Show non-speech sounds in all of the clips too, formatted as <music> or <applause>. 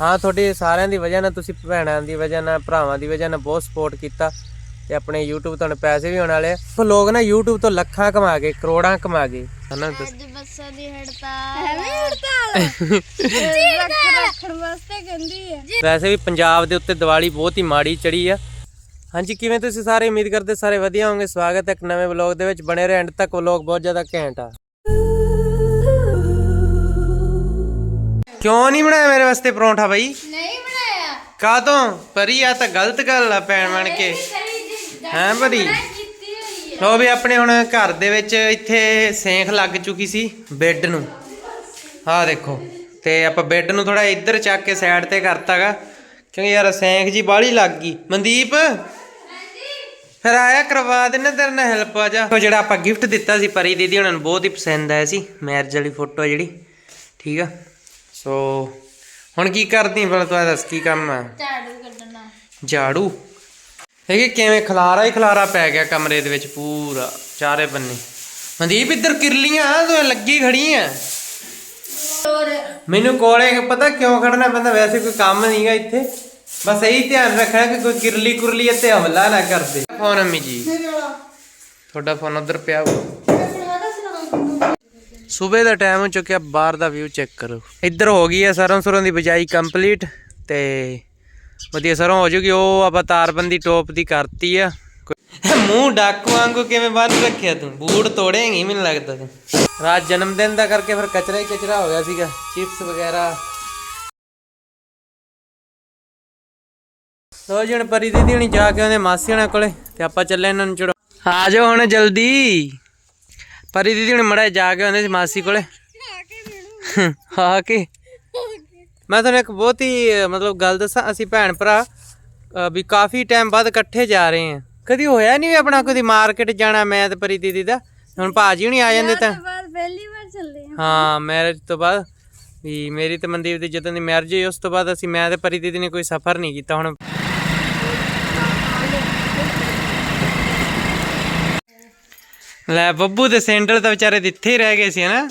ਹਾਂ ਤੁਹਾਡੀ ਸਾਰਿਆਂ ਦੀ ਵਜ੍ਹਾ ਨਾਲ ਤੁਸੀਂ ਭੈਣਾਂ ਦੀ ਵਜ੍ਹਾ ਨਾਲ ਭਰਾਵਾਂ ਦੀ ਵਜ੍ਹਾ ਨਾਲ ਬਹੁਤ ਸਪੋਰਟ ਕੀਤਾ ਤੇ ਆਪਣੇ YouTube ਤੋਂ ਪੈਸੇ ਵੀ ਆਉਣ ਵਾਲੇ ਆ। ਸੋ ਲੋਕ ਨਾ YouTube ਤੋਂ ਲੱਖਾਂ ਕਮਾ ਗਏ ਕਰੋੜਾਂ ਕਮਾ ਗਏ। ਹਨਾ ਤੁਸੀਂ? ਅੱਜ ਬੱਸਾਂ ਦੀ ਹੜਤਾਲ। ਐਵੇਂ ਹੜਤਾਲ ਰੱਖ ਰੱਖਣ ਵਾਸਤੇ ਕਹਿੰਦੀ ਹੈ ਵੈਸੇ ਵੀ ਪੰਜਾਬ ਦੇ ਉੱਤੇ ਦੀਵਾਲੀ ਬਹੁਤ ਹੀ ਮਾੜੀ ਚੜੀ ਆ। ਹਾਂਜੀ ਕਿਵੇਂ ਤੁਸੀਂ ਸਾਰੇ ਉਮੀਦ ਕਰਦੇ ਸਾਰੇ ਵਧੀਆ ਹੋਵੋਗੇ? ਸਵਾਗਤ ਹੈ ਇੱਕ ਨਵੇਂ ਵਲੌਗ ਦੇ ਵਿੱਚ। ਬਣੇ ਰਹੋ ਐਂਡ ਤੱਕ ਵਲੌਗ ਬਹੁਤ ਜ਼ਿਆਦਾ ਘੈਂਟ ਆ। ਕਿਉਂ ਨਹੀਂ ਬਣਾਇਆ ਮੇਰੇ ਵਾਸਤੇ ਪਰੌਂਠਾ ਬਾਈ? ਨਹੀਂ ਬਣਾਇਆ। ਕਾ ਤੋਂ ਪਰੀ ਆ ਤਾਂ ਗਲਤ ਗੱਲ ਆ ਪੈਣ ਬਣ ਕੇ। ਹੈਂ ਪਰੀ ਲੋ ਵੀ ਆਪਣੇ ਹੁਣ ਘਰ ਦੇ ਵਿੱਚ ਇੱਥੇ ਸੇਂਖ ਲੱਗ ਚੁੱਕੀ ਸੀ ਬੈੱਡ ਨੂੰ। ਆਹ ਦੇਖੋ ਤੇ ਆਪਾਂ ਬੈੱਡ ਨੂੰ ਥੋੜਾ ਇੱਧਰ ਚੱਕ ਕੇ ਸਾਈਡ ਤੇ ਕਰਤਾਗਾ। ਕਿਉਂਕਿ ਯਾਰ ਸੇਂਖ ਜੀ ਬਾਹਲੀ ਲੱਗ ਗਈ। ਮਨਦੀਪ? ਫਿਰ ਆਇਆ ਕਰਵਾ ਦੇਣਾ ਤੇਰੇ ਨਾਲ ਹੈਲਪ ਆ ਜਾ। ਜਿਹੜਾ ਆਪਾਂ ਗਿਫਟ ਦਿੱਤਾ ਸੀ ਪਰੀ ਦੀਦੀ ਉਹਨਾਂ ਨੂੰ ਬਹੁਤ ਹੀ ਪਸੰਦ ਆਇਆ ਸੀ। ਮੈਰਿਜ ਵਾਲੀ ਫੋਟੋ ਜਿਹੜੀ। ਠੀਕ ਆ? ਸੋ ਹੁਣ ਕੀ ਕਰਦੀ ਭਲਾ ਤੂੰ ਦੱਸ ਕੀ ਕੰਮ ਆ? ਝਾੜੂ ਕੱਢਣਾ। ਝਾੜੂ? ਇਹ ਕਿ ਕਿਵੇਂ ਖਲਾਰਾ ਹੀ ਖਲਾਰਾ ਪੈ ਗਿਆ ਕਮਰੇ ਦੇ ਵਿੱਚ ਪੂਰਾ ਚਾਰੇ ਬੰਨੇ। ਮਨਦੀਪ ਇੱਧਰ ਕਿਰਲੀਆਂ ਤੂੰ ਲੱਗੀ ਖੜੀ ਆ ਹੋਰ। ਮੈਨੂੰ ਕੋਲੇ ਪਤਾ ਕਿਉਂ ਖੜਨਾ ਪੈਂਦਾ ਵੈਸੇ ਕੋਈ ਕੰਮ ਨਹੀਂਗਾ ਇੱਥੇ। ਬਸ ਇਹੀ ਧਿਆਨ ਰੱਖਣਾ ਕਿ ਕੋਈ ਕਿਰਲੀ ਕੁਰਲੀ ਇੱਥੇ ਹਮਲਾ ਨਾ ਕਰਦੇ ਫੋਨ ਅੰਮੀ ਜੀ। ਤੁਹਾਡਾ ਫੋਨ ਉਧਰ ਪਿਆ ਹੋਊ। ਸਵੇਰ ਦਾ ਟਾਈਮ ਹੋ ਚੁੱਕਿਆ, ਬਾਹਰ ਦਾ ਵਿਊ ਚੈੱਕ ਕਰੋ। ਇੱਧਰ ਹੋ ਗਈ ਹੈ ਸਰੋਂ ਸਰੋਂ ਦੀ ਬਿਜਾਈ ਕੰਪਲੀਟ ਤੇ ਵਧੀਆ ਸਰੋਂ ਹੋ ਜੂਗੀ, ਉਹ ਆਪਾਂ ਤਾਰਬੰਦੀ ਟੋਪ ਦੀ ਕਰਤੀ ਆ। ਮੂੰਹ ਡਾਕੂ ਵਾਂਗੂ ਕਿਵੇਂ ਬੰਨ ਰੱਖਿਆ ਤੂੰ? ਬੂਟ ਤੋੜੇਂਗੀ, ਮੈਨੂੰ ਲੱਗਦਾ ਤੂੰ। ਰਾਤ ਜਨਮ ਦਿਨ ਦਾ ਕਰਕੇ ਫਿਰ ਕਚਰਾ ਹੀ ਕਚਰਾ ਹੋ ਗਿਆ ਸੀਗਾ, ਚਿਪਸ ਵਗੈਰਾ। ਲੋ ਜਣ ਪਰੀ ਦੀਦੀ ਹਣੀ ਜਾ ਕੇ ਉਹਦੇ ਮਾਸੀ ਹਣਾ ਕੋਲੇ, ਤੇ ਆਪਾਂ ਚੱਲੇ ਇਹਨਾਂ ਨੂੰ ਚੜੋ ਆ ਜਾਓ ਹੁਣ ਜਲਦੀ। ਪਰੀ ਦੀਦੀ ਹੁਣ ਮੜਾ ਜਾ ਕੇ ਆਉਂਦੇ ਸੀ ਮਾਸੀ ਕੋਲੇ। ਹਾਂ ਕੇ। ਮੈਂ ਤੁਹਾਨੂੰ ਇੱਕ ਬਹੁਤ ਹੀ, ਮਤਲਬ ਗੱਲ ਦੱਸਾਂ, ਅਸੀਂ ਭੈਣ ਭਰਾ ਵੀ ਕਾਫੀ ਟਾਈਮ ਬਾਅਦ ਇਕੱਠੇ ਜਾ ਰਹੇ ਹਾਂ। ਕਦੀ ਹੋਇਆ ਨਹੀਂ ਵੀ ਆਪਣਾ ਕਦੀ ਮਾਰਕੀਟ ਜਾਣਾ ਮੈਂ ਤੇ ਪਰੀ ਦੀਦੀ ਦਾ? ਹੁਣ ਭਾਜੀ ਹੁਣੀ ਆ ਜਾਂਦੇ ਤਾਂ। ਪਹਿਲੀ ਵਾਰ ਚੱਲੇ ਹਾਂ ਹਾਂ ਮੈਰਿਜ ਤੋਂ ਬਾਅਦ ਵੀ ਮੇਰੀ ਤੇ ਮਨਦੀਪ ਦੀ ਜਦੋਂ ਦੀ ਮੈਰਿਜ ਹੋਈ, ਉਸ ਤੋਂ ਬਾਅਦ ਅਸੀਂ ਮੈਂ ਤੇ ਪਰੀ ਦੀਦੀ ਨੇ ਕੋਈ ਸਫ਼ਰ ਨਹੀਂ ਕੀਤਾ। ਹੁਣ ਲੈ ਬੱਬੂ ਤੇ ਸੈਂਡਲ ਤਾਂ ਵਿਚਾਰੇ ਹੀ ਰਹਿ ਗਏ ਸੀ ਹਨਾ?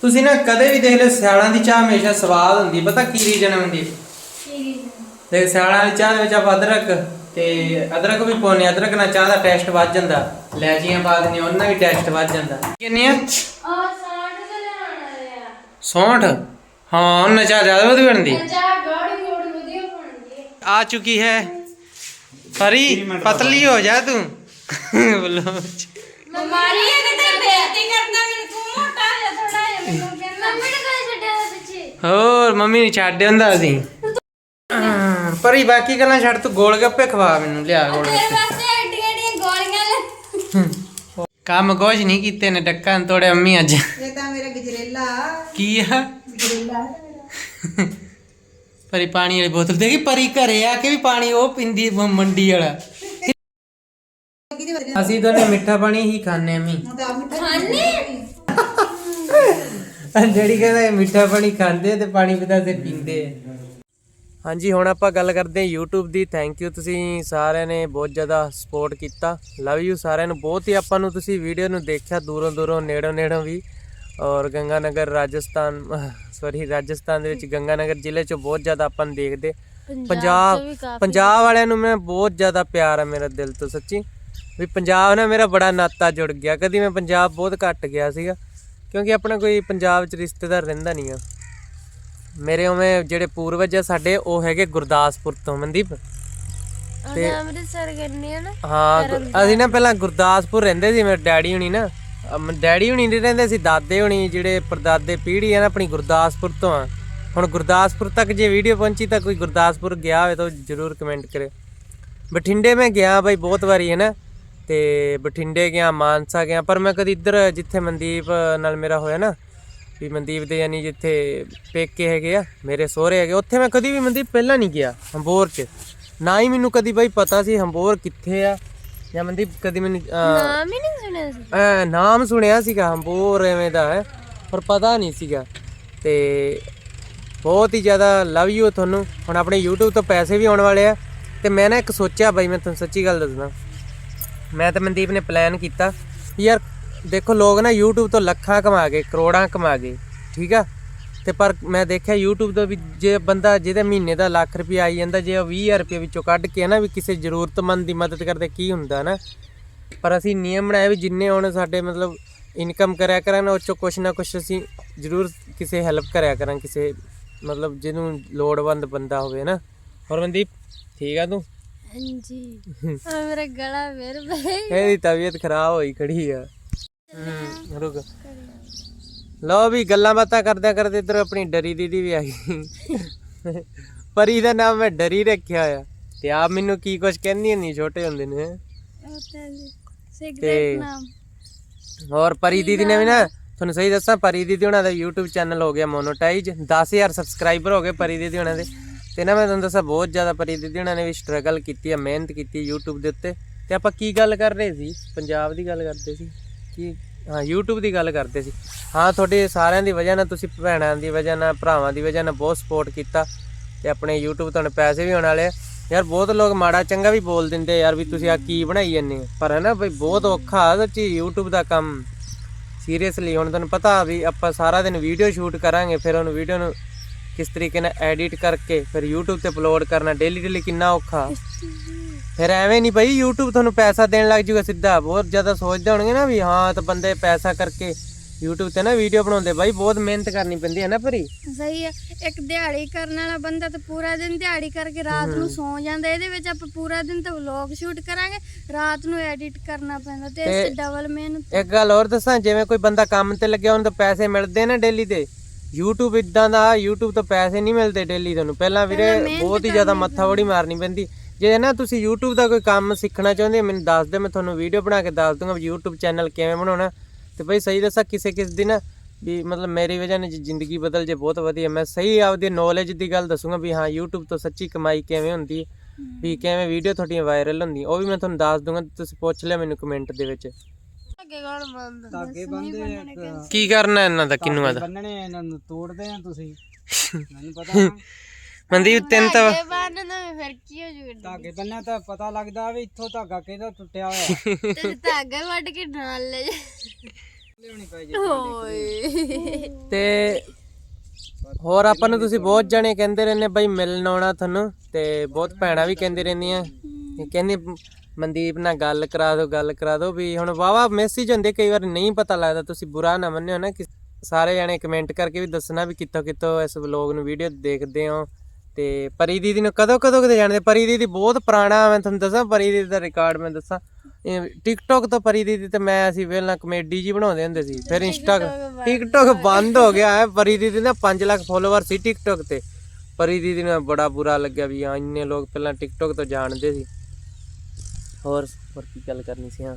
ਤੁਸੀਂ ਨਾ ਕਦੇ ਵੀ ਦੇਖ ਲਿਓ ਸਿਆਲਾਂ ਦੀ ਚਾਹ ਹਮੇਸ਼ਾ ਸਵਾਦ ਹੁੰਦੀ ਪਤਾ ਕੀ ਰੀਜਨ ਹੁੰਦੀ ਦੇਖ ਸਿਆਲਾਂ ਦੀ ਚਾਹ ਦੇ ਵਿੱਚ ਆਪਾਂ ਅਦਰਕ ਤੇ ਅਦਰਕ ਵੀ ਪਾਉਂਦੇ ਹਾਂ, ਅਦਰਕ ਨਾਲ ਚਾਹ ਦਾ ਟੇਸਟ ਵੱਧ ਜਾਂਦਾ। ਲੈਚੀਆਂ ਪਾ ਦਿੰਦੇ ਉਹਨਾਂ ਵੀ ਟੇਸਟ ਵੱਧ ਜਾਂਦਾ। ਕਿੰਨੀ ਆ? ਆ ਸਾਡ ਤੇ ਲੈਣ ਆਇਆ 60 ਹਾਂ ਉਹਨਾਂ ਚਾਹ ਜ਼ਿਆਦਾ ਵਧੀਆ ਬਣਦੀ ਆ ਚੁੱਕੀ ਹੈ। ਪਰੀ ਪਤਲੀ ਹੋ ਜਾ ਤੂੰ। <laughs> ਬੋਲੋ ਬਿਮਾਰੀ ਹੈ ਕਿਤੇ ਬੇਇੱਜ਼ਤੀ ਕਰਦਾ ਮੈਨੂੰ ਤੂੰ। ਮੋਟਾ ਹੈ ਥੋੜਾ ਜਿਹਾ ਮੈਨੂੰ ਕਹਿੰਦਾ ਮੰਮੀ ਨੇ ਕਦੇ ਛੱਡਿਆ ਹੋਇਆ ਪਿੱਛੇ। ਹੋਰ ਮੰਮੀ ਨੇ ਛੱਡ ਹੁੰਦਾ ਸੀ। ਹਾਂ, ਪਰੀ ਬਾਕੀ ਗੱਲਾਂ ਛੱਡ ਤੂੰ ਗੋਲ ਗੱਪੇ ਖਵਾ ਮੈਨੂੰ ਲਿਆ ਗੋਲ ਤੇਰੇ ਗੱਪੇ। ਵਾਸਤੇ ਐਡੀਆਂ ਐਡੀਆਂ ਗੋਲੀਆਂ ਲੈ। ਕੰਮ ਕੁਝ ਨਹੀਂ ਕੀਤੇ ਨੇ ਡੱਕਾਂ ਤੋੜੇ ਅੰਮੀ ਅੱਜ। ਇਹ ਤਾਂ ਮੇਰਾ ਗਜਰੇਲਾ। ਕੀ ਆ? ਗਜਰੇਲਾ ਪਰੀ ਪਾਣੀ ਵਾਲੀ ਬੋਤਲ ਦੇਖੀ ਪਰੀ ਘਰੇ ਆ ਕੇ ਵੀ ਪਾਣੀ ਉਹ ਪਿੰਦੀ ਮੰਡੀ ਵਾਲਾ। ਅਸੀਂ ਦੋਨੇ ਮਿੱਠਾ ਪਾਣੀ ਹੀ ਖਾਣੇ ਅੰਮੀ ਤਾਂ ਖਾਣੇ ਜਿਹੜੀ ਕਹਿੰਦਾ ਇਹ ਮਿੱਠਾ ਪਾਣੀ ਖਾਂਦੇ ਤੇ ਪਾਣੀ ਪੀਂਦਾ ਤੇ ਪੀਂਦੇ ਆ। ਹਾਂਜੀ ਹੁਣ ਆਪਾਂ ਗੱਲ ਕਰਦੇ ਹਾਂ YouTube ਦੀ। ਥੈਂਕ ਯੂ ਤੁਸੀਂ ਸਾਰਿਆਂ ਨੇ ਬਹੁਤ ਜ਼ਿਆਦਾ ਸਪੋਰਟ ਕੀਤਾ। ਲਵ ਯੂ ਸਾਰਿਆਂ ਨੂੰ। ਬਹੁਤ ਹੀ ਆਪਾਂ ਨੂੰ ਤੁਸੀਂ ਵੀਡੀਓ ਨੂੰ ਦੇਖਿਆ ਦੂਰੋਂ ਦੂਰੋਂ ਨੇੜੋਂ ਨੇੜੋਂ ਵੀ। ਔਰ ਗੰਗਾਨਗਰ ਰਾਜਸਥਾਨ ਸੌਰੀ ਰਾਜਸਥਾਨ ਦੇ ਵਿੱਚ ਗੰਗਾਨਗਰ ਜ਼ਿਲ੍ਹੇ ਚੋਂ ਬਹੁਤ ਜ਼ਿਆਦਾ ਆਪਾਂ ਨੂੰ ਦੇਖਦੇ। ਪੰਜਾਬ ਪੰਜਾਬ ਵਾਲਿਆਂ ਨੂੰ ਮੈਂ ਬਹੁਤ ਜ਼ਿਆਦਾ ਪਿਆਰ ਆ ਮੇਰਾ ਦਿਲ ਤੋਂ ਸੱਚੀ। ਵੀ ਪੰਜਾਬ ਨਾਲ ਮੇਰਾ ਬੜਾ ਨਾਤਾ ਜੁੜ ਗਿਆ। ਕਦੀ ਮੈਂ ਪੰਜਾਬ ਬਹੁਤ ਘੱਟ ਗਿਆ ਸੀਗਾ ਕਿਉਂਕਿ ਆਪਣਾ ਕੋਈ ਪੰਜਾਬ 'ਚ ਰਿਸ਼ਤੇਦਾਰ ਰਹਿੰਦਾ ਨਹੀਂ ਆ। ਮੇਰੇ ਉਵੇਂ ਜਿਹੜੇ ਪੂਰਵਜ ਆ ਸਾਡੇ ਉਹ ਹੈਗੇ ਗੁਰਦਾਸਪੁਰ ਤੋਂ ਮਨਦੀਪ। ਤੇ ਅੰਮ੍ਰਿਤਸਰ ਕਰਨੀ ਹੈ ਨਾ ਹਾਂ ਗੁ- ਅਸੀਂ ਨਾ ਪਹਿਲਾਂ ਗੁਰਦਾਸਪੁਰ ਰਹਿੰਦੇ ਸੀ ਮੇਰੇ ਡੈਡੀ ਹੁਣੀ ਨਾ। ਅਮ ਡੈਡੀ ਹੁਣੀ ਨਹੀਂ ਰਹਿੰਦੇ ਸੀ ਦਾਦੇ ਹੁਣੀ ਜਿਹੜੇ ਪਰਦਾਦੇ ਪੀੜ੍ਹੀ ਆ ਨਾ ਆਪਣੀ ਗੁਰਦਾਸਪੁਰ ਤੋਂ ਆ। ਹੁਣ ਗੁਰਦਾਸਪੁਰ ਤੱਕ ਜੇ ਵੀਡੀਓ ਪਹੁੰਚੀ ਤਾਂ ਕੋਈ ਗੁਰਦਾਸਪੁਰ ਗਿਆ ਹੋਵੇ ਤਾਂ ਜਰੂਰ ਕਮੈਂਟ ਕਰਿਓ। ਬਠਿੰਡੇ ਮੈਂ ਗਿਆ ਬਾਈ ਬਹੁਤ ਵਾਰੀ ਹੈ ਨਾ ਤੇ ਬਠਿੰਡੇ ਗਿਆ ਮਾਨਸਾ ਗਿਆ ਪਰ ਮੈਂ ਕਦੀ ਇੱਧਰ ਜਿੱਥੇ ਮਨਦੀਪ ਨਾਲ ਮੇਰਾ ਹੋਇਆ ਨਾ ਵੀ ਮਨਦੀਪ ਦੇ ਯਾਨੀ ਜਿੱਥੇ ਪੇਕੇ ਹੈਗੇ ਆ ਮੇਰੇ ਸਹੁਰੇ ਹੈਗੇ ਉੱਥੇ ਮੈਂ ਕਦੀ ਵੀ ਮਨਦੀਪ ਪਹਿਲਾਂ ਨਹੀਂ ਗਿਆ ਹੰਬੋਰ 'ਚ। ਨਾ ਹੀ ਮੈਨੂੰ ਕਦੀ ਬਾਈ ਪਤਾ ਸੀ ਹੰਬੋਰ ਕਿੱਥੇ ਆ ਜਾਂ ਮਨਦੀਪ ਕਦੀ ਮੈਨੂੰ ਨਾਮ ਹੀ ਨਹੀਂ ਸੁਣਿਆ ਸੀ। ਐ ਨਾਮ ਸੁਣਿਆ ਸੀਗਾ ਹੰਬੋਰ ਐਵੇਂ ਦਾ ਹੈ ਪਰ ਪਤਾ ਨਹੀਂ ਸੀਗਾ। ਤੇ ਬਹੁਤ ਹੀ ਜ਼ਿਆਦਾ ਲਵ ਯੂ ਤੁਹਾਨੂੰ। ਹੁਣ ਆਪਣੇ YouTube ਤੋਂ ਪੈਸੇ ਵੀ ਆਉਣ ਵਾਲੇ ਆ ਤੇ ਮੈਂ ਨਾ ਇੱਕ ਸੋਚਿਆ ਬਾਈ ਮੈਂ ਤੁਹਾਨੂੰ ਸੱਚੀ ਗੱਲ ਦੱਸਦਾ। ਮੈਂ ਤੇ ਮਨਦੀਪ ਨੇ ਪਲਾਨ ਕੀਤਾ। ਵੀ ਯਾਰ ਦੇਖੋ ਲੋਕ ਨਾ YouTube ਤੋਂ ਲੱਖਾਂ ਕਮਾ ਗਏ, ਕਰੋੜਾਂ ਕਮਾ ਗਏ, ਠੀਕ ਆ? ਤੇ ਪਰ ਮੈਂ ਦੇਖਿਆ YouTube ਤੋਂ ਵੀ ਜੇ ਬੰਦਾ ਜਿਹਦੇ ਮਹੀਨੇ ਦਾ ਲੱਖ ਰੁਪਏ ਆਈ ਜਾਂਦਾ, ਜੇ ਉਹ 20000 ਰੁਪਏ ਵਿੱਚੋਂ ਕੱਢ ਕੇ ਨਾ ਵੀ ਕਿਸੇ ਜ਼ਰੂਰਤਮੰਦ ਦੀ ਮਦਦ ਕਰਦੇ, ਕੀ ਹੁੰਦਾ ਨਾ? ਪਰ ਅਸੀਂ ਨਿਯਮ ਬਣਾਇਆ ਵੀ ਜਿੰਨੇ ਹੁਣ ਸਾਡੇ ਮਤਲਬ ਇਨਕਮ ਕਰਿਆ ਕਰਾਂ ਉਹ ਚੋਂ ਕੁਛ ਨਾ ਕੁਛ ਅਸੀਂ ਜ਼ਰੂਰ ਕਿਸੇ ਹੈਲਪ ਕਰਿਆ ਕਰਾਂ ਕਿਸੇ ਮਤਲਬ ਜਿਹਨੂੰ ਲੋੜਵੰਦ ਬੰਦਾ ਹੋਵੇ ਨਾ। ਹੋਰ ਮਨਦੀਪ, ਠੀਕ ਆ ਤੂੰ? ਹਾਂਜੀ। <laughs> ਆ ਮੇਰਾ ਗਲਾ ਫੇਰ ਬਹਿ ਇਹਦੀ ਤਬੀਅਤ ਖਰਾਬ ਹੋਈ ਖੜੀ ਆ। ਹੂੰ। ਰੁਕ। ਲਓ ਵੀ ਗੱਲਾਂ ਬਾਤਾਂ ਕਰਦਿਆਂ ਕਰਦੇ ਇੱਧਰ ਆਪਣੀ ਡਰੀ ਦੀਦੀ ਵੀ ਆ ਗਈ। <laughs> ਪਰੀ ਦਾ ਨਾਮ ਮੈਂ ਡਰੀ ਰੱਖਿਆ ਆ ਤੇ ਆਪ ਮੈਨੂੰ ਕੀ ਕੁਝ ਕਹਿੰਦੀ ਨਹੀਂ ਛੋਟੇ ਹੁੰਦੇ ਨੇ। ਸਿਗਰਟ ਨਾਮ। ਹੋਰ ਪਰੀ ਦੀਦੀ ਨੇ ਵੀ ਨਾ ਤੁਹਾਨੂੰ ਸਹੀ ਦੱਸਾਂ ਪਰੀ ਦੀਦੀ ਉਹਨਾਂ ਦਾ YouTube ਚੈਨਲ ਹੋ ਗਿਆ ਮੋਨੋਟਾਈਜ਼ 10000 ਸਬਸਕ੍ਰਾਈਬਰ ਹੋ ਗਏ ਪਰੀ ਦੀਦੀ ਉਹਨਾਂ ਦੇ। ਤੇ ਨਾ ਮੈਂ ਤੁਹਾਨੂੰ ਦੱਸਾਂ, ਬਹੁਤ ਜ਼ਿਆਦਾ ਪਰੀ ਦੀਦੀ ਉਹਨਾਂ ਨੇ ਵੀ ਸਟਰਗਲ ਕੀਤੀ ਹੈ ਮਿਹਨਤ ਕੀਤੀ ਹੈ YouTube ਦੇ ਉੱਤੇ। ਤੇ ਆਪਾਂ ਕੀ ਗੱਲ ਕਰ ਰਹੇ ਸੀ? ਪੰਜਾਬ ਦੀ ਗੱਲ ਕਰਦੇ ਸੀ? ਕੀ? ਹਾਂ, YouTube ਦੀ ਗੱਲ ਕਰਦੇ ਸੀ। ਹਾਂ, ਤੁਹਾਡੇ ਸਾਰਿਆਂ ਦੀ ਵਜ੍ਹਾ ਨਾਲ, ਤੁਸੀਂ ਭੈਣਾਂ ਦੀ ਵਜ੍ਹਾ ਨਾਲ, ਭਰਾਵਾਂ ਦੀ ਵਜ੍ਹਾ ਨਾਲ ਬਹੁਤ ਸਪੋਰਟ ਕੀਤਾ ਤੇ ਆਪਣੇ YouTube ਤੁਹਾਨੂੰ ਪੈਸੇ ਵੀ ਆਉਣ ਵਾਲੇ ਆ। ਯਾਰ, ਬਹੁਤ ਲੋਕ ਮਾੜਾ ਚੰਗਾ ਵੀ ਬੋਲ ਦਿੰਦੇ ਯਾਰ ਵੀ ਤੁਸੀਂ ਆ ਕੀ ਬਣਾਈ ਜੰਨੇ ਹੋ? ਪਰ ਹੈ ਨਾ ਬਈ, ਬਹੁਤ ਔਖਾ ਆ ਸੱਚੀ YouTube ਦਾ ਕੰਮ। ਸੀਰੀਅਸਲੀ ਹੁਣ ਤੁਹਾਨੂੰ ਪਤਾ ਵੀ ਆਪਾਂ ਸਾਰਾ ਦਿਨ ਵੀਡੀਓ ਸ਼ੂਟ ਕਰਾਂਗੇ, ਫਿਰ ਉਹਨੂੰ ਵੀਡੀਓ ਨੂੰ ਕਿਸ ਤਰੀਕੇ ਨਾਲ ਐਡਿਟ ਕਰਕੇ ਫਿਰ YouTube ਤੇ ਅਪਲੋਡ ਕਰਨਾ ਡੇਲੀ ਡੇਲੀ ਕਿੰਨਾ ਔਖਾ। ਫਿਰ ਐਵੇਂ ਨਹੀਂ ਬਈ YouTube ਤੁਹਾਨੂੰ ਪੈਸਾ ਦੇਣ ਲੱਗ ਜੂਗਾ ਸਿੱਧਾ। ਬਹੁਤ ਜ਼ਿਆਦਾ ਸੋਚਦੇ ਹੋਣਗੇ ਨਾ ਵੀ ਹਾਂ ਤਾਂ ਬੰਦੇ ਪੈਸਾ ਕਰਕੇ YouTube ਤੇ ਨਾ ਵੀਡੀਓ ਬਣਾਉਂਦੇ। ਬਾਈ ਬਹੁਤ ਮਿਹਨਤ ਕਰਨੀ ਪੈਂਦੀ ਹੈ ਨਾ ਭਰੀ। ਸਹੀ ਹੈ ਇੱਕ ਦਿਹਾੜੀ ਕਰਨ ਵਾਲਾ ਬੰਦਾ ਤਾਂ ਪੂਰਾ ਦਿਨ ਦਿਹਾੜੀ ਕਰਕੇ ਰਾਤ ਨੂੰ ਸੌ ਜਾਂਦਾ ਇਹਦੇ ਵਿੱਚ ਆਪਾਂ ਪੂਰਾ ਦਿਨ ਤਾਂ ਵਲੌਗ ਸ਼ੂਟ ਕਰਾਂਗੇ ਰਾਤ ਨੂੰ ਐਡਿਟ ਕਰਨਾ ਪੈਂਦਾ ਤੇ ਇਸ ਤੇ- ਡਬਲ ਮਿਹਨਤ। ਇੱਕ ਗੱਲ ਹੋਰ ਦੱਸਾਂ ਜਿਵੇਂ ਕੋਈ ਬੰਦਾ ਕੰਮ ਤੇ ਲੱਗਿਆ ਉਹਨੂੰ ਤਾਂ ਪੈਸੇ ਮਿਲਦੇ ਨਾ ਡੇਲੀ ਦੇ YouTube ਇਦਾਂ ਦਾ YouTube ਤੋਂ ਪੈਸੇ ਨਹੀਂ ਮਿਲਦੇ ਡੇਲੀ ਤੁਹਾਨੂੰ। ਪਹਿਲਾਂ ਵੀਰੇ ਬਹੁਤ ਹੀ ਜ਼ਿਆਦਾ ਮੱਥਾ ਵੜੀ ਮਾਰਨੀ ਪੈਂਦੀ। ਜੇ ਨਾ ਤੁਸੀਂ YouTube ਦਾ ਕੋਈ ਕੰਮ ਸਿੱਖਣਾ ਚਾਹੁੰਦੇ ਹੋ ਮੈਨੂੰ ਦੱਸ ਦਿਓ ਮੈਂ ਤੁਹਾਨੂੰ ਵੀਡੀਓ ਬਣਾ ਕੇ ਦੱਸ ਦੂੰਗਾ ਵੀ YouTube ਚੈਨਲ ਕਿਵੇਂ ਬਣਾਉਣਾ। ਤੇ ਬਈ ਸਹੀ ਦੱਸਾਂ ਕਿਸੇ ਕਿਸ ਦਿਨ ਵੀ ਮਤਲਬ ਮੇਰੀ ਵਜ੍ਹਾ ਨਾਲ ਜ਼ਿੰਦਗੀ ਬਦਲ ਜੇ ਬਹੁਤ ਵਧੀਆ। ਮੈਂ ਸਹੀ ਆਪਦੀ ਨੌਲੇਜ ਦੀ ਗੱਲ ਦੱਸੂੰਗਾ ਵੀ ਹਾਂ YouTube ਤੋਂ ਸੱਚੀ ਕਮਾਈ ਕਿਵੇਂ ਹੁੰਦੀ ਵੀ ਕਿਵੇਂ ਵੀਡੀਓ ਤੁਹਾਡੀਆਂ ਵਾਇਰਲ ਹੁੰਦੀਆਂ। ਉਹ ਵੀ ਮੈਂ ਤੁਹਾਨੂੰ ਦੱਸ ਦੂੰਗਾ ਤੁਸੀਂ ਪੁੱਛ ਲਿਆ ਮੈਨੂੰ ਕਮੈਂਟ ਦੇ ਵਿੱਚ। ਬੰਦ। ਧਾਗੇ ਬੰਦੇ ਕੀ ਕਰਨਾ ਇਹਨਾਂ ਦਾ? ਕਿੰਨੂਆਂ ਦਾ ਬੰਨਣੇ ਆ, ਇਹਨਾਂ ਨੂੰ ਤੋੜਦੇ ਆ ਤੁਸੀਂ। ਮੈਨੂੰ ਪਤਾ ਨਾ। <laughs> ਮਨਦੀਪ ਤੈਨੂੰ ਤਾਂ ਇਹ ਬੰਨਣਾ ਵੀ ਫਿਰ ਕੀ ਹੋ ਜੂਗਾ? ਧਾਗੇ ਬੰਨਿਆ ਤਾਂ ਪਤਾ ਲੱਗਦਾ ਵੀ ਇੱਥੋਂ ਧਾਗਾ ਕਿਹਦਾ ਟੁੱਟਿਆ ਹੋਇਆ। <laughs> ਤੇ ਧਾਗਾ ਵੱਢ ਕੇ ਨਾਲ ਲੈ ਜਾ। ਲਿਆਉਣੀ ਪੈ ਜੇ ਓਏ। ਤੇ ਹੋਰ ਆਪਾਂ ਨੂੰ ਤੁਸੀਂ ਬਹੁਤ ਜਣੇ ਕਹਿੰਦੇ ਰਹਿੰਦੇ ਬਈ ਮਿਲਣ ਆਉਣਾ ਤੁਹਾਨੂੰ ਤੇ ਬਹੁਤ ਭੈਣਾਂ ਵੀ ਕਹਿੰਦੇ ਰਹਿੰਦੀਆਂ। ਇਹ ਕਹਿੰਦੇ ਮਨਦੀਪ ਨਾਲ ਗੱਲ ਕਰਾ ਦਿਓ ਗੱਲ ਕਰਾ ਦਿਓ ਵੀ ਹੁਣ ਵਾਵਾ ਮੈਸੇਜ ਹੁੰਦੇ ਕਈ ਵਾਰ ਨਹੀਂ ਪਤਾ ਲੱਗਦਾ ਤੁਸੀਂ ਬੁਰਾ ਨਾ ਮੰਨਿਓ ਨਾ ਕਿ ਸਾਰੇ ਜਣੇ ਕਮੈਂਟ ਕਰਕੇ ਵੀ ਦੱਸਣਾ ਵੀ ਕਿੱਥੋਂ ਕਿੱਥੋਂ ਇਸ ਵਲੌਗ ਨੂੰ ਵੀਡੀਓ ਦੇਖਦੇ ਹੋ ਤੇ ਪਰੀ ਦੀਦੀ ਨੂੰ ਕਦੋਂ ਕਦੋਂ ਕਦੇ ਜਾਣਦੇ ਪਰੀ ਦੀਦੀ ਬਹੁਤ ਪੁਰਾਣਾ ਮੈਂ ਤੁਹਾਨੂੰ ਦੱਸਾਂ ਪਰੀ ਦੀਦੀ ਦਾ ਰਿਕਾਰਡ ਮੈਂ ਦੱਸਾਂ। ਟਿਕਟੌਕ ਤੋਂ ਪਰੀ ਦੀਦੀ ਤੇ ਮੈਂ ਅਸੀਂ ਵੇਲੇ ਕਮੇਡੀ ਜੀ ਬਣਾਉਂਦੇ ਹੁੰਦੇ ਸੀ ਫਿਰ ਇੰਸਟਾ ਟਿਕਟੌਕ ਬੰਦ ਹੋ ਗਿਆ। ਹੈ ਪਰੀ ਦੀਦੀ ਦਾ 5 ਲੱਖ ਫੋਲੋਵਰ ਸੀ ਟਿਕਟੌਕ ਤੇ। ਪਰੀ ਦੀਦੀ ਨੂੰ ਬੜਾ ਬੁਰਾ ਲੱਗਿਆ ਵੀ ਇੰਨੇ ਲੋਕ ਪਹਿਲਾਂ ਟਿਕਟੌਕ ਤੋਂ ਜਾਣਦੇ ਸੀ। ਹੋਰ ਹੋਰ ਕੀ ਗੱਲ ਕਰਨੀ ਸੀ ਹਾਂ।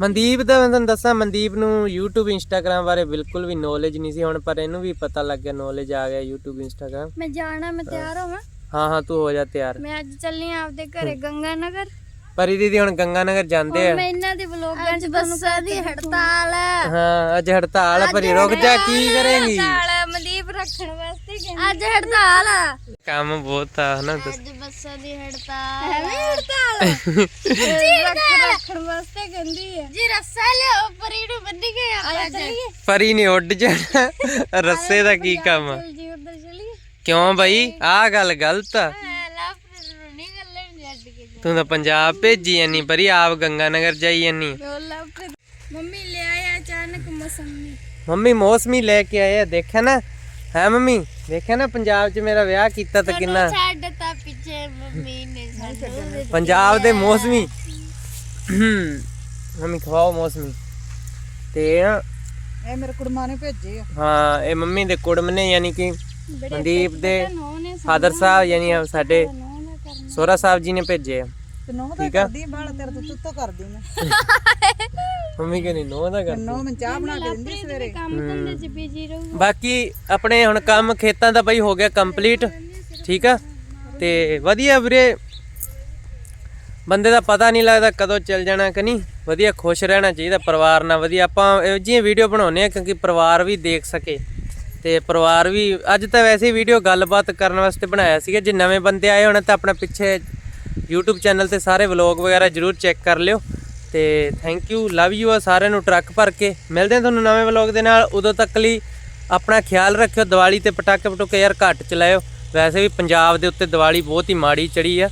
ਮਨਦੀਪ ਦਾ ਮੈਂ ਤੁਹਾਨੂੰ ਦੱਸਾਂ ਮਨਦੀਪ ਨੂੰ YouTube Instagram ਬਾਰੇ ਬਿਲਕੁਲ ਵੀ ਨੌਲੇਜ ਨਹੀਂ ਸੀ। ਹੁਣ ਪਰ ਇਹਨੂੰ ਵੀ ਪਤਾ ਲੱਗ ਗਿਆ ਨੌਲੇਜ ਆ ਗਿਆ YouTube Instagram ਮੈਂ ਜਾਣਾ ਮੈਂ ਤਿਆਰ ਹੋਵਾਂ। ਹਾਂ ਹਾਂ ਤੂੰ ਹੋ ਜਾ ਤਿਆਰ। ਮੈਂ ਅੱਜ ਚੱਲੀ ਆਂ ਆਪਦੇ ਘਰੇ ਗੰਗਾ ਨਗਰ। ਪਰੀ ਦੀਦੀ ਹੁਣ ਗੰਗਾ ਨਗਰ ਜਾਂਦੇ ਆ। ਮੈਂ ਇਹਨਾਂ ਦੇ ਵਲੋਗਾਂ ਚ ਬੱਸਾਂ ਦੀ ਹੜਤਾਲ ਹੈ ਹਾਂ ਅੱਜ ਹੜਤਾਲ ਆ ਪਰੀ ਰੁਕ ਜਾ ਕੀ ਕਰੇਂਗੀ? ਹੜਤਾਲ ਮਨਦੀਪ ਰੱਖਣ ਵਾਸਤੇ ਕਹਿੰਦੀ ਅੱਜ ਹੜਤਾਲ ਆ। ਕੰਮ ਬਹੁਤ ਆ ਹਨਾ ਅੱਜ ਬੱਸਾਂ ਦੀ ਹੜਤਾਲ ਹੈ ਹੜਤਾਲ <laughs> ਜੀ ਰੱਖਣ ਵਾਸਤੇ ਕਹਿੰਦੀ ਹੈ ਜੀ ਰੱਸਾ ਲਿਓ ਪਰੀ ਨੂੰ ਬੰਨੀ ਗਏ ਆਪਾਂ ਚੱਲੀਏ। ਪਰੀ ਨੇ ਉੱਡ ਜਾਣਾ। ਰੱਸੇ ਦਾ ਕੀ ਕੰਮ ਆ? ਚੱਲ ਜੀ ਉਧਰ ਚੱਲੀਏ। ਕਿਉਂ ਬਈ? ਆਹ ਗੱਲ ਗਲਤ ਆ ਲਾਫਟ ਨੂੰ ਨਹੀਂ ਗੱਲੇ ਨਹੀਂ ਛੱਡ ਕੇ ਤੂੰ ਤਾਂ ਪੰਜਾਬ ਭੇਜੀ ਜਾਨੀ ਪਰੀ ਆਪ ਗੰਗਾ ਨਗਰ ਜਾਈ ਜਾਨੀ। ਮੰਮੀ ਲੈ ਆਇਆ ਅਚਾਨਕ ਮੌਸਮੀ। ਮੰਮੀ ਮੌਸਮੀ ਲੈ ਕੇ ਆਏ ਆ ਦੇਖਿਆ ਨਾ? ਹੈ ਮੰਮੀ? ਦੇਖਿਆ ਨਾ ਪੰਜਾਬ 'ਚ ਮੇਰਾ ਵਿਆਹ ਕੀਤਾ ਤਾਂ ਕਿੰਨਾ? ਛੱਡ ਤਾ ਪਿੱਛੇ ਮੰਮੀ ਨੇ ਸਾਨੂੰ ਪੰਜਾਬ ਦੇ ਮੌਸਮੀ। ਮੰਮੀ ਖਵਾਓ ਮੌਸਮੀ। ਤੇ ਇਹ ਮੇਰੇ ਕੁੜਮਾ ਨੇ ਭੇਜੇ ਆ। ਹਾਂ ਇਹ ਮੰਮੀ ਦੇ ਕੁੜਮ ਨੇ ਯਾਨੀ ਕਿ ਮਨਦੀਪ ਦੇ ਫਾਦਰ ਸਾਹਿਬ ਯਾਨੀ ਸਾਡੇ ਕਰਨਾ। ਸੋਹਰਾ ਸਾਹਿਬ ਜੀ ਨੇ ਭੇਜੇ ਆ। ਤੇ ਨੋ ਤਾਂ ਠੀਕ ਆ? ਕਰਦੀ ਬਾਲ ਤੇਰੇ ਤੋਂ ਤੁੱਤੋ ਕਰਦੀ ਮੈਂ ਮੰਮੀ ਕਹਿੰਦੀ ਨੋ ਦਾ ਕਰ ਨੋ ਮੈਂ ਚਾਹ ਬਣਾ ਕੇ ਦਿੰਦੀ ਸਵੇਰੇ। ਕੰਮ ਧੰਦੇ ਚ ਬਿਜ਼ੀ ਰਹੂ ਬਾਕੀ ਆਪਣੇ ਹੁਣ ਕੰਮ ਖੇਤਾਂ ਦਾ ਬਈ ਹੋ ਗਿਆ ਕੰਪਲੀਟ ਠੀਕ ਆ? ਤੇ ਵਧੀਆ ਵੀਰੇ। ਬੰਦੇ ਦਾ ਪਤਾ ਨਹੀਂ ਲੱਗਦਾ ਕਦੋਂ ਚੱਲ ਜਾਣਾ ਕਿ ਨਹੀਂ। ਵਧੀਆ ਖੁਸ਼ ਰਹਿਣਾ ਚਾਹੀਦਾ ਪਰਿਵਾਰ ਨਾਲ। ਵਧੀਆ ਆਪਾਂ ਇਹੋ ਜਿਹੀਆਂ ਵੀਡੀਓ ਬਣਾਉਂਦੇ ਆ ਕਿਉਂਕਿ ਪਰਿਵਾਰ ਵੀ ਦੇਖ ਸਕੇ। ਤੇ ਪਰਿਵਾਰ ਵੀ, ਅੱਜ ਤਾਂ ਵੈਸੇ ਹੀ ਵੀਡੀਓ ਗੱਲਬਾਤ ਕਰਨ ਵਾਸਤੇ ਬਣਾਇਆ ਸੀਗਾ। ਜੇ ਨਵੇਂ ਬੰਦੇ ਆਏ ਹੋਣ ਤਾਂ ਆਪਣਾ ਪਿੱਛੇ YouTube ਚੈਨਲ ਤੇ ਸਾਰੇ ਵਲੌਗ ਵਗੈਰਾ ਜਰੂਰ ਚੈੱਕ ਕਰ ਲਿਓ। ਤੇ ਥੈਂਕ ਯੂ ਲਵ ਯੂ ਆ ਸਾਰਿਆਂ ਨੂੰ ਟਰੱਕ ਭਰ ਕੇ। ਮਿਲਦੇ ਹਾਂ ਤੁਹਾਨੂੰ ਨਵੇਂ ਵਲੌਗ ਦੇ ਨਾਲ। ਉਦੋਂ ਤੱਕ ਲਈ ਆਪਣਾ ਖਿਆਲ ਰੱਖਿਓ, ਦੀਵਾਲੀ ਤੇ ਪਟਾਕੇ ਪਟੂਕੇ ਯਾਰ ਘੱਟ ਚਲਾਇਓ। ਵੈਸੇ ਵੀ ਪੰਜਾਬ ਦੇ ਉੱਤੇ ਦੀਵਾਲੀ ਬਹੁਤ ਹੀ ਮਾੜੀ ਚੜੀ ਆ।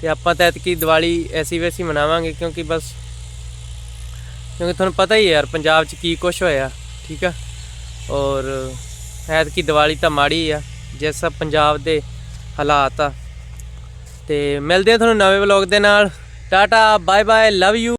ਤੇ ਆਪਾਂ ਤਾਂ ਐਤਕੀ ਦੀਵਾਲੀ ਐਸੀ ਵੈਸੀ ਮਨਾਵਾਂਗੇ ਕਿਉਂਕਿ ਬਸ, ਕਿਉਂਕਿ ਤੁਹਾਨੂੰ ਪਤਾ ਹੀ ਯਾਰ, ਪੰਜਾਬ 'ਚ ਕੀ ਕੁਝ ਹੋਇਆ, ਠੀਕ ਆ? ਔਰ ਐਤਕੀ ਦੀਵਾਲੀ ਤਾਂ ਮਾੜੀ ਆ ਜਿਸ ਪੰਜਾਬ ਦੇ ਹਾਲਾਤ ਆ। ਤੇ ਮਿਲਦੇ ਆ ਤੁਹਾਨੂੰ ਨਵੇਂ ਵਲੌਗ ਦੇ ਨਾਲ। Tata bye bye love you.